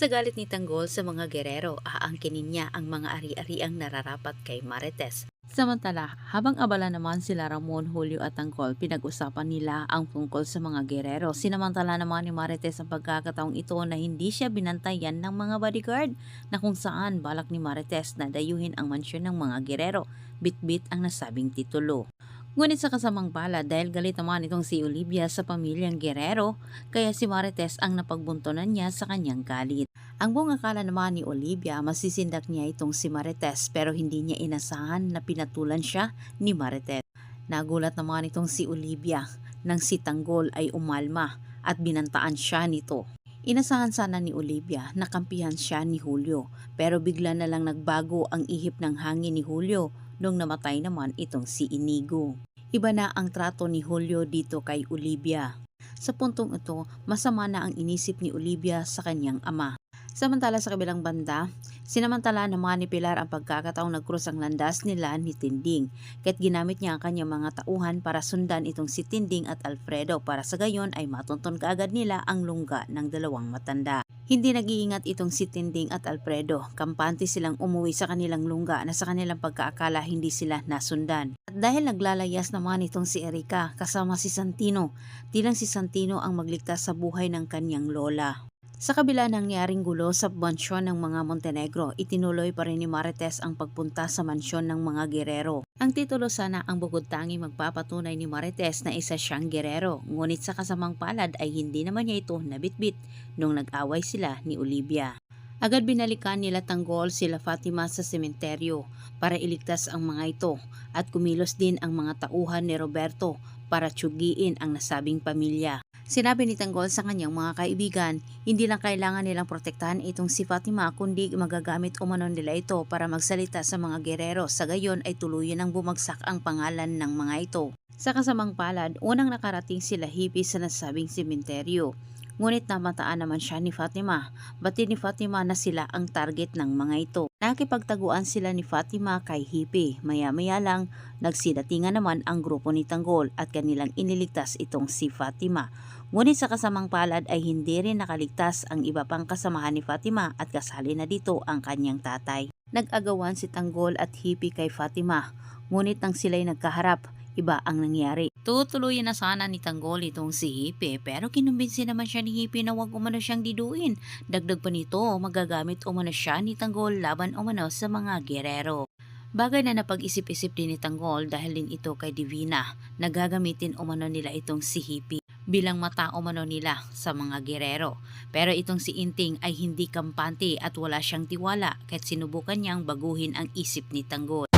Sa galit ni Tanggol sa mga gerero, aangkinin niya ang mga ari-ariang nararapat kay Marites. Samantala, habang abala naman sila Ramon, Julio at Tanggol, pinag-usapan nila ang tungkol sa mga gerero. Sinamantala naman ni Marites ang pagkakataong ito na hindi siya binantayan ng mga bodyguard na kung saan balak ni Marites na dayuhin ang mansyon ng mga gerero. Bit-bit ang nasabing titulo. Ngunit sa kasamang pala dahil galit naman itong si Olivia sa pamilyang Guerrero, kaya si Marites ang napagbuntonan niya sa kanyang galit. Ang buong akala naman ni Olivia masisindak niya itong si Marites pero hindi niya inasahan na pinatulan siya ni Marites. Nagulat naman itong si Olivia nang si Tanggol ay umalma at binantaan siya nito. Inasahan sana ni Olivia na kampihan siya ni Julio pero bigla na lang nagbago ang ihip ng hangin ni Julio nung namatay naman itong si Inigo. Iba na ang trato ni Julio dito kay Olivia. Sa puntong ito, masama na ang inisip ni Olivia sa kanyang ama. Samantala sa kabilang banda, sinamantala naman ni Pilar ang pagkakataong nagkrus ang landas nila ni Tinding, kahit ginamit niya ang kanyang mga tauhan para sundan itong si Tinding at Alfredo para sa gayon ay matunton kaagad nila ang lungga ng dalawang matanda. Hindi nag-iingat itong si Tinding at Alfredo, kampante silang umuwi sa kanilang lungga na sa kanilang pagkaakala hindi sila nasundan. At dahil naglalayas naman itong si Erika kasama si Santino, tilang si Santino ang magligtas sa buhay ng kanyang lola. Sa kabila ng nangyaring gulo sa mansyon ng mga Montenegro, itinuloy pa rin ni Marites ang pagpunta sa mansyon ng mga Guerrero. Ang titulo sana ang bukod tangi magpapatunay ni Marites na isa siyang Guerrero, ngunit sa kasamang palad ay hindi naman niya ito nabitbit nung nag-away sila ni Olivia. Agad binalikan nila Tanggol sila Fatima sa sementeryo para iligtas ang mga ito at kumilos din ang mga tauhan ni Roberto para tsugiin ang nasabing pamilya. Sinabi ni Tanggol sa kanyang mga kaibigan, hindi lang kailangan nilang protektahan itong si Fatima kundi magagamit umano nila ito para magsalita sa mga gerero sa gayon ay tuluyan ang bumagsak ang pangalan ng mga ito. Sa kasamang palad, unang nakarating sila hippie sa nasabing sementeryo. Ngunit namataan naman siya ni Fatima. Batid ni Fatima na sila ang target ng mga ito. Nakipagtaguan sila ni Fatima kay Hippie. Maya-maya lang, nagsidatingan naman ang grupo ni Tanggol at kanilang iniligtas itong si Fatima. Ngunit sa kasamang palad ay hindi rin nakaligtas ang iba pang kasamahan ni Fatima at kasali na dito ang kanyang tatay. Nag-agawan si Tanggol at Hippie kay Fatima. Ngunit nang sila'y nagkaharap, iba ang nangyari. Tutuluyan na sana ni Tanggol itong si Hippie pero kinumbinsi naman siya ni Hippie na huwag umano siyang diduin. Dagdag pa nito, magagamit umano siya ni Tanggol laban umano sa mga gerero. Bagay na napag-isip-isip din ni Tanggol dahil din ito kay Divina na gagamitin umano nila itong si Hippie bilang mata umano nila sa mga gerero. Pero itong si Inting ay hindi kampante at wala siyang tiwala kahit sinubukan niyang baguhin ang isip ni Tanggol.